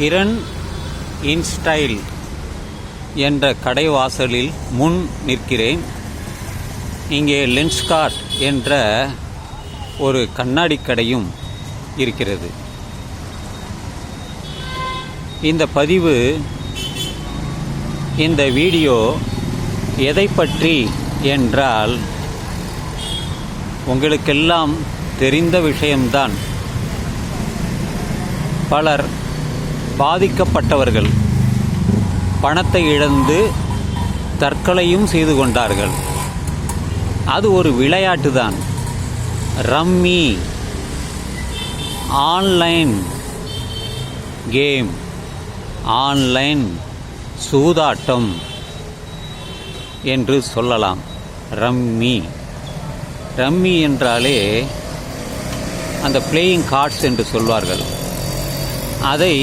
Kiran InStyle என்ற கடை வாசலில் முன் நிற்கிறேன். இங்கே லென்ஸ்கார்ட் என்ற ஒரு கண்ணாடி கடையும் இருக்கிறது. இந்த பதிவு இந்த வீடியோ எதை பற்றி என்றால் உங்களுக்கெல்லாம் தெரிந்த விஷயம்தான். பலர் பாதிக்கப்பட்டவர்கள் பணத்தை இழந்து தற்கொலையும் செய்து கொண்டார்கள். அது ஒரு விளையாட்டு தான் ரம்மி ஆன்லைன் கேம் ஆன்லைன் சூதாட்டம் என்று சொல்லலாம். ரம்மி ரம்மி என்றாலே அந்த பிளேயிங் கார்ட்ஸ் என்று சொல்வார்கள். அதை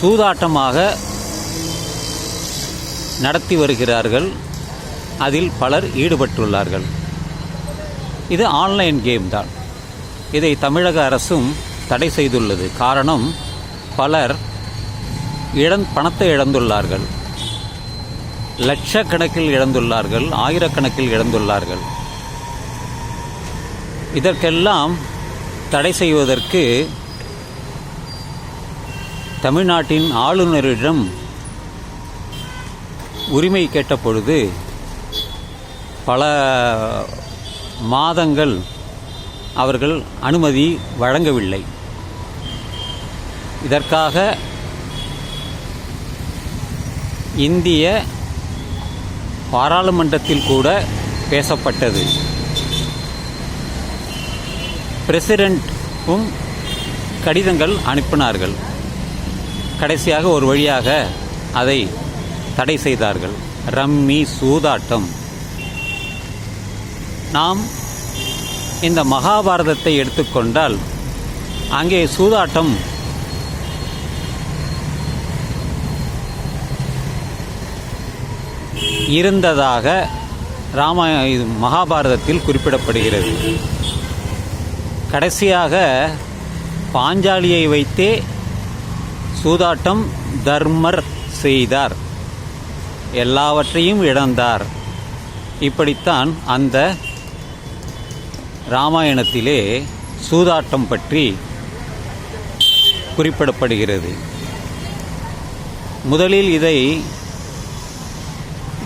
சூதாட்டமாக நடத்தி வருகிறார்கள். அதில் பலர் ஈடுபட்டுள்ளார்கள். இது ஆன்லைன் கேம் தான். இதை தமிழக அரசும் தடை செய்துள்ளது. காரணம் பலர் இழந் பணத்தை இழந்துள்ளார்கள். லட்சக்கணக்கில் இழந்துள்ளார்கள். ஆயிரக்கணக்கில் இழந்துள்ளார்கள். இதற்கெல்லாம் தடை செய்வதற்கு தமிழ்நாட்டின் ஆளுநரிடம் உரிமை கேட்ட பொழுது பல மாதங்கள் அவர்கள் அனுமதி வழங்கவில்லை. இதற்காக இந்திய பாராளுமன்றத்தில் கூட பேசப்பட்டது. பிரசிடெண்ட்டும் கடிதங்கள் அனுப்பினார்கள். கடைசியாக ஒரு வழியாக அதை தடை செய்தார்கள். ரம்மி சூதாட்டம். நாம் இந்த மகாபாரதத்தை எடுத்துக்கொண்டால் அங்கே சூதாட்டம் இருந்ததாக ராம இது மகாபாரதத்தில் குறிப்பிடப்படுகிறது. கடைசியாக பாஞ்சாலியை வைத்தே சூதாட்டம் தர்மர் செய்தார். எல்லாவற்றையும் இழந்தார். இப்படித்தான் அந்த ராமாயணத்திலே சூதாட்டம் பற்றி குறிப்பிடப்படுகிறது. முதலில் இதை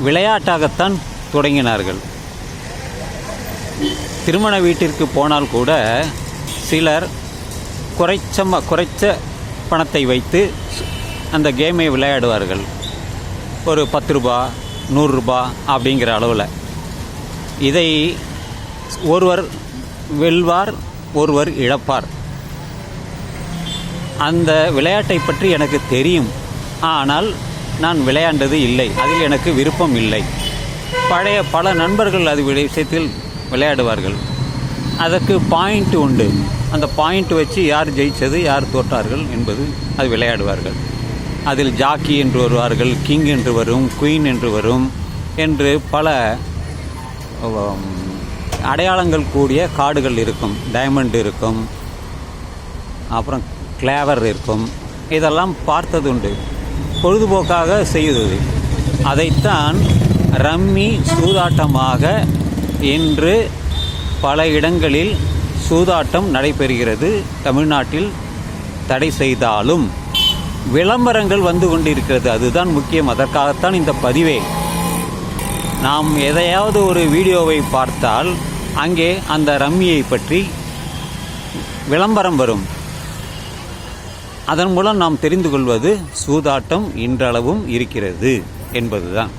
விளையாட்டாகத்தான் தொடங்கினார்கள். திருமண வீட்டிற்கு போனால் கூட சிலர் குறைச்சம குறைச்ச பணத்தை வைத்து அந்த கேமை விளையாடுவார்கள். ஒரு பத்து ரூபா நூறுரூபா அப்படிங்கிற அளவில். இதை ஒருவர் வெல்வார் ஒருவர் இழப்பார். அந்த விளையாட்டை பற்றி எனக்கு தெரியும். ஆனால் நான் விளையாண்டது இல்லை. அதில் எனக்கு விருப்பம் இல்லை. பழைய பல நண்பர்கள் அது விஷயத்தில் விளையாடுவார்கள். அதற்கு பாயிண்ட் உண்டு. அந்த பாயிண்ட் வச்சு யார் ஜெயித்தது யார் தோற்றார்கள் என்பது அது விளையாடுவார்கள். அதில் ஜாக்கி என்று வருவார்கள் கிங் என்று வரும் குயின் என்று வரும் என்று பல அடையாளங்கள் கூடிய கார்டுகள் இருக்கும் டைமண்ட் இருக்கும் அப்புறம் கிளேவர் இருக்கும். இதெல்லாம் பார்த்ததுண்டு பொழுதுபோக்காக செய்தது. அதைத்தான் ரம்மி சூதாட்டமாக இன்று பல இடங்களில் சூதாட்டம் நடைபெறுகிறது. தமிழ்நாட்டில் தடை செய்தாலும் விளம்பரங்கள் வந்து கொண்டிருக்கிறது. அதுதான் முக்கியம். அதற்காகத்தான் இந்த பதிவே. நாம் எதையாவது ஒரு வீடியோவை பார்த்தால் அங்கே அந்த ரம்மியை பற்றி விளம்பரம் வரும். அதன் மூலம் நாம் தெரிந்து கொள்வது சூதாட்டம் இன்றளவும் இருக்கிறது என்பதுதான்.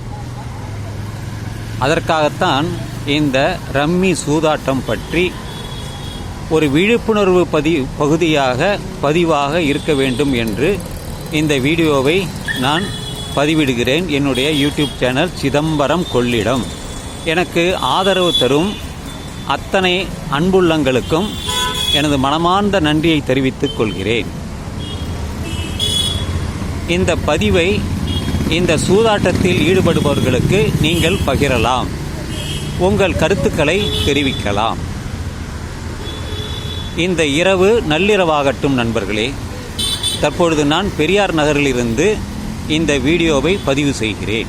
அதற்காகத்தான் இந்த ரம்மி சூதாட்டம் பற்றி ஒரு விழிப்புணர்வு பதி பகுதியாக பதிவாக இருக்க வேண்டும் என்று இந்த வீடியோவை நான் பதிவிடுகிறேன். என்னுடைய யூடியூப் சேனல் சிதம்பரம் கொள்ளிடம். எனக்கு ஆதரவு தரும் அத்தனை அன்புள்ளங்களுக்கும் எனது மனமார்ந்த நன்றியை தெரிவித்துக் கொள்கிறேன். இந்த பதிவை இந்த சூதாட்டத்தில் ஈடுபடுபவர்களுக்கு நீங்கள் பகிரலாம். உங்கள் கருத்துக்களை தெரிவிக்கலாம். இந்த இரவு நள்ளிரவாகட்டும் நண்பர்களே. தற்பொழுது நான் பெரியார் நகரிலிருந்து இந்த வீடியோவை பதிவு செய்கிறேன்.